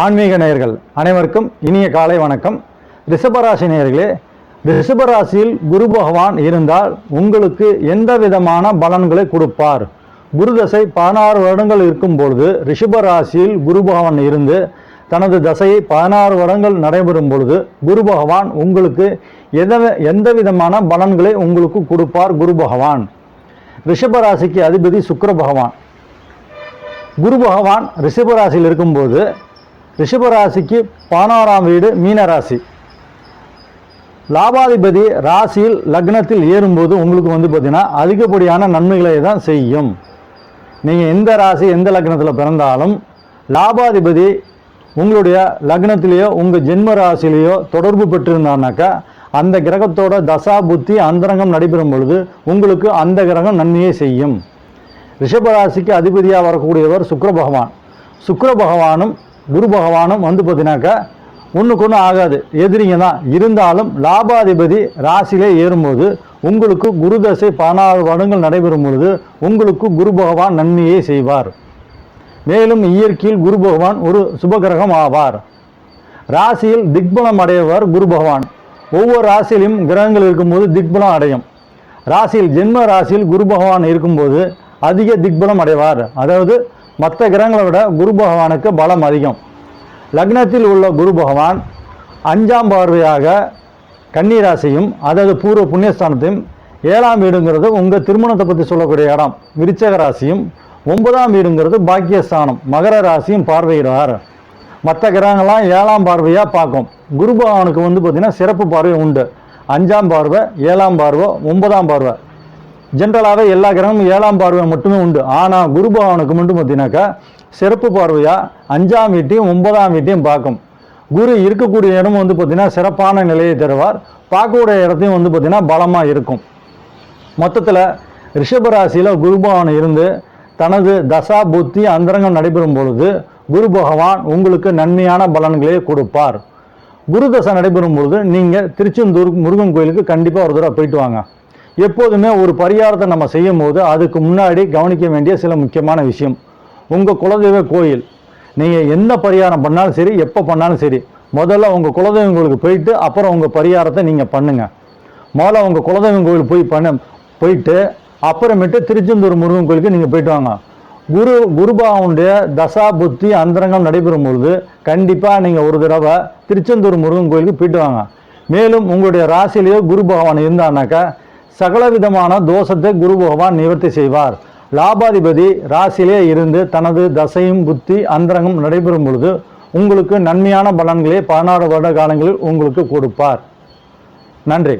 ஆன்மீக நேயர்கள் அனைவருக்கும் இனிய காலை வணக்கம். ரிஷபராசி நேயர்களே ரிஷபராசியில் குரு பகவான் இருந்தால் உங்களுக்கு எந்த விதமான பலன்களை கொடுப்பார்? குரு தசை பதினாறு வருடங்கள் இருக்கும் பொழுது ரிஷபராசியில் குரு பகவான் இருந்து தனது தசையை பதினாறு வருடங்கள் நடைபெறும் பொழுது குரு பகவான் உங்களுக்கு எத எந்த விதமான பலன்களை உங்களுக்கு கொடுப்பார் குரு பகவான்? ரிஷபராசிக்கு அதிபதி சுக்கர பகவான். குரு பகவான் ரிஷபராசியில் இருக்கும்போது ரிஷபராசிக்கு பதினோராம் வீடு மீனராசி. லாபாதிபதி ராசியில் லக்னத்தில் ஏறும்போது உங்களுக்கு வந்து பார்த்திங்கன்னா அதிகப்படியான நன்மைகளை தான் செய்யும். நீங்கள் எந்த ராசி எந்த லக்னத்தில் பிறந்தாலும் லாபாதிபதி உங்களுடைய லக்னத்திலேயோ உங்கள் ஜென்ம ராசிலேயோ தொடர்பு பெற்றிருந்தானாக்கா அந்த கிரகத்தோட தசா புத்தி அந்தரங்கம் நடைபெறும் பொழுது உங்களுக்கு அந்த கிரகம் நன்மையை செய்யும். ரிஷபராசிக்கு அதிபதியாக வரக்கூடியவர் சுக்கர பகவான். சுக்கர பகவானும் குரு பகவானும் வந்து பார்த்தீங்கன்னாக்கா ஒன்றுக்கு ஒன்றும் ஆகாது. எதிரிங்க தான். இருந்தாலும் லாபாதிபதி ராசியிலே ஏறும்போது உங்களுக்கு குரு தசை பதினாறு வருடங்கள் நடைபெறும் பொழுது உங்களுக்கு குரு பகவான் நன்மையை செய்வார். மேலும் இயற்கையில் குரு பகவான் ஒரு சுபகிரகம் ஆவார். ராசியில் திக்பலம் அடையவர் குரு பகவான். ஒவ்வொரு ராசியிலும் கிரகங்கள் இருக்கும்போது திக்பலம் அடையும். ராசியில் ஜென்ம ராசியில் குரு பகவான் இருக்கும்போது அதிக திக்பலம் அடைவார். அதாவது மற்ற கிரகங்களை விட குரு பகவானுக்கு பலம் அதிகம். லக்னத்தில் உள்ள குரு பகவான் அஞ்சாம் பார்வையாக கன்னிராசியும் அதாவது பூர்வ புண்ணியஸ்தானத்தையும் ஏழாம் வீடுங்கிறது உங்கள் திருமணத்தை பற்றி சொல்லக்கூடிய இடம். விருச்சக ராசியும் ஒன்பதாம் வீடுங்கிறது பாக்கியஸ்தானம். மகர ராசியும் பார்வையிடுவார். மற்ற கிரகங்கள்லாம் ஏழாம் பார்வையாக பார்க்கும். குரு பகவானுக்கு வந்து பார்த்திங்கன்னா சிறப்பு பார்வை உண்டு. அஞ்சாம் பார்வை ஏழாம் பார்வை ஒன்பதாம் பார்வை. ஜென்ரலாகவே எல்லா கிரகமும் ஏழாம் பார்வை மட்டுமே உண்டு. ஆனால் குரு பகவானுக்கு மட்டும் பார்த்தீங்கன்னாக்கா சிறப்பு பார்வையாக அஞ்சாம் வீட்டையும் ஒன்பதாம் வீட்டையும் பார்க்கும். குரு இருக்கக்கூடிய இடம் வந்து பார்த்திங்கன்னா சிறப்பான நிலையை தருவார். பார்க்கக்கூடிய இடத்தையும் வந்து பார்த்திங்கன்னா பலமாக இருக்கும். மொத்தத்தில் ரிஷபராசியில் குரு பகவான் இருந்து தனது தசா புத்தி அந்தரங்கம் நடைபெறும் பொழுது குரு பகவான் உங்களுக்கு நன்மையான பலன்களை கொடுப்பார். குரு தசை நடைபெறும் பொழுது நீங்கள் திருச்செந்தூர் முருகன் கோயிலுக்கு கண்டிப்பாக ஒரு தடவை போயிட்டு வாங்க. எப்போதுமே ஒரு பரிகாரத்தை நம்ம செய்யும் போது அதுக்கு முன்னாடி கவனிக்க வேண்டிய சில முக்கியமான விஷயம். உங்கள் குலதெய்வ கோயில் நீங்கள் என்ன பரிகாரம் பண்ணாலும் சரி எப்போ பண்ணாலும் சரி முதல்ல உங்கள் குலதெய்வம் கோயிலுக்கு போயிட்டு அப்புறம் உங்கள் பரிகாரத்தை நீங்கள் பண்ணுங்கள் முதல்ல உங்கள் குலதெய்வம் கோயில் போய் பண்ண போயிட்டு அப்புறமேட்டு திருச்செந்தூர் முருகன் கோயிலுக்கு நீங்கள் போயிட்டு வாங்க. குரு குருபாவுடைய தசா புத்தி அந்தரங்கம் நடைபெறும் பொழுது கண்டிப்பாக நீங்கள் ஒரு தடவை திருச்செந்தூர் முருகன் கோயிலுக்கு போயிட்டு வாங்க. மேலும் உங்களுடைய ராசியிலேயே குரு பகவான் இருந்தானாக்கா சகல விதமான தோஷத்தை குரு பகவான் நிவர்த்தி செய்வார். லாபாதிபதி ராசியிலே இருந்து தனது தசையும் புத்தி அந்தரங்கம் நடைபெறும் பொழுது உங்களுக்கு நன்மையான பலன்களை பதினாறு வருட காலங்களில் உங்களுக்கு கொடுப்பார். நன்றி.